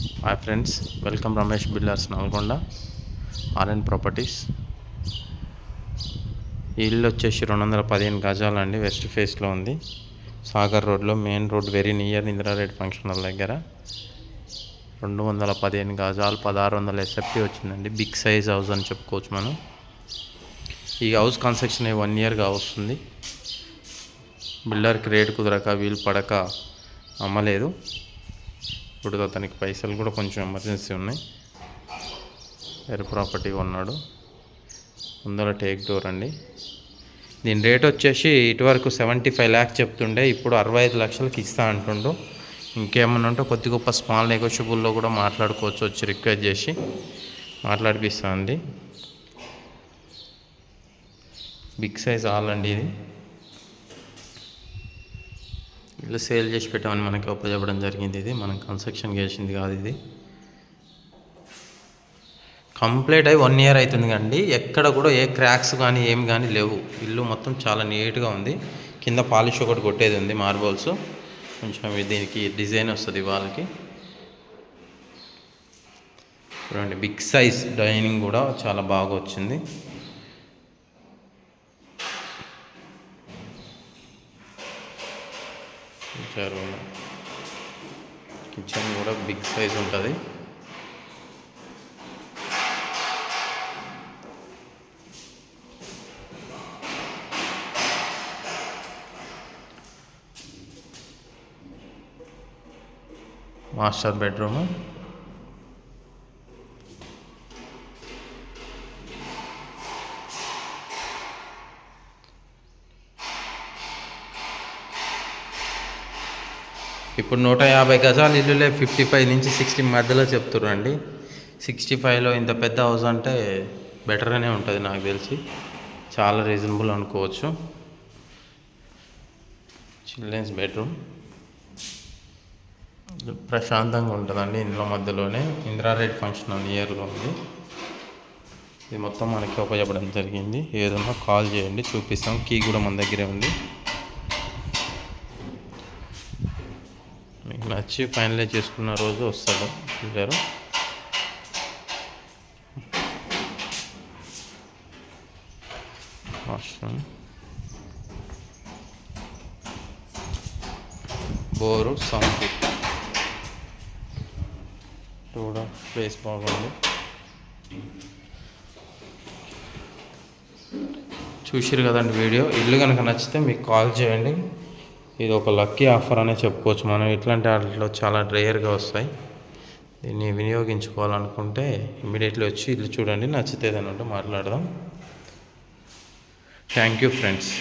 Hi friends welcome Ramesh builders Nalgonda RN properties ఈ ఇల్లు వచ్చేసి రెండు వందల పదిహేను గజాలండి వెస్ట్ ఫేస్లో ఉంది. సాగర్ రోడ్లో main road very near Indira Reddy function hall దగ్గర. రెండు వందల పదిహేను గజాలు పదహారు వందల ఎస్ఎఫ్టీ వచ్చిందండి. బిగ్ సైజ్ హౌస్ అని చెప్పుకోవచ్చు మనం. ఈ హౌస్ కన్స్ట్రక్షన్ వన్ ఇయర్గా వస్తుంది. బిల్డర్కి రేట్ కుదరక వీలు పడక అమ్మలేదు. ఇప్పుడు అతనికి పైసలు కూడా కొంచెం ఎమర్జెన్సీ ఉన్నాయి. వేరే ప్రాపర్టీ కొన్నాడు ముందర టేక్ డోర్ అండి. దీని రేట్ వచ్చేసి ఇటువరకు సెవెంటీ ఫైవ్ ల్యాక్స్ చెప్తుండే ఇప్పుడు అరవై ఐదు లక్షలకి ఇస్తా అంటుండు. ఇంకేమన్నా ఉంటే కొద్ది గొప్ప స్మాల్ నెగోషియబుల్లో కూడా మాట్లాడుకోవచ్చు వచ్చి రిక్వెస్ట్ చేసి మాట్లాడిపిస్తా అండి బిగ్ సైజ్ ఆల్ అండి ఇది. ఇల్లు సేల్ చేసి పెట్టామని మనకి ఒప్పచెప్పడం జరిగింది ఇది. మనం కన్స్ట్రక్షన్ చేసింది కాదు ఇది. కంప్లీట్ అయి వన్ ఇయర్ అవుతుంది కండి ఎక్కడ కూడా ఏ క్రాక్స్ కానీ ఏం కానీ లేవు. ఇల్లు మొత్తం చాలా నీట్గా ఉంది. కింద పాలిష్ ఒకటి కొట్టేది ఉంది మార్బల్స్. కొంచెం దీనికి డిజైన్ వస్తుంది వాళ్ళకి. చూడండి బిగ్ సైజ్ డైనింగ్ కూడా చాలా బాగా వచ్చింది. ఇచ్చారు కిచెన్ కూడా బిగ్ సైజ్ ఉంటుంది. Master bedroom. ఇప్పుడు నూట యాభై గజాలు ఇల్లులే ఫిఫ్టీ ఫైవ్ నుంచి సిక్స్టీ మధ్యలో చెప్తుర్రండి సిక్స్టీ ఫైవ్లో ఇంత పెద్ద హౌస్ అంటే బెటర్గానే ఉంటుంది నాకు తెలిసి. చాలా రీజనబుల్ అనుకోవచ్చు. చిల్డ్రన్స్ బెడ్రూమ్ ప్రశాంతంగా ఉంటుందండి ఇంట్లో మధ్యలోనే. ఇందిరారెడ్డి ఫంక్షన్ హాల్ ఇయర్లో ఉంది. ఇది మొత్తం మనకి ఉపయోగపడడం జరిగింది. ఏదన్నా కాల్ చేయండి చూపిస్తాం. కీ కూడా మన దగ్గరే ఉంది. నచ్చి ఫైనలైజ్ చేసుకున్న రోజు వస్తాడు పిల్లలు వాష్రూమ్ బోరు సంపు కూడా ప్లేస్ బాగుంది. చూసారు కదండి వీడియో. ఇల్లు కనుక నచ్చితే మీకు కాల్ చేయండి. ఇది ఒక లక్కీ ఆఫర్ అనే చెప్పుకోవచ్చు. మనం ఇట్లాంటి వాటిలో చాలా రేర్గా వస్తాయి. దీన్ని వినియోగించుకోవాలనుకుంటే ఇమీడియట్లీ వచ్చి ఇల్లు చూడండి. నచ్చితే ఉంటే మాట్లాడదాం. Thank you friends.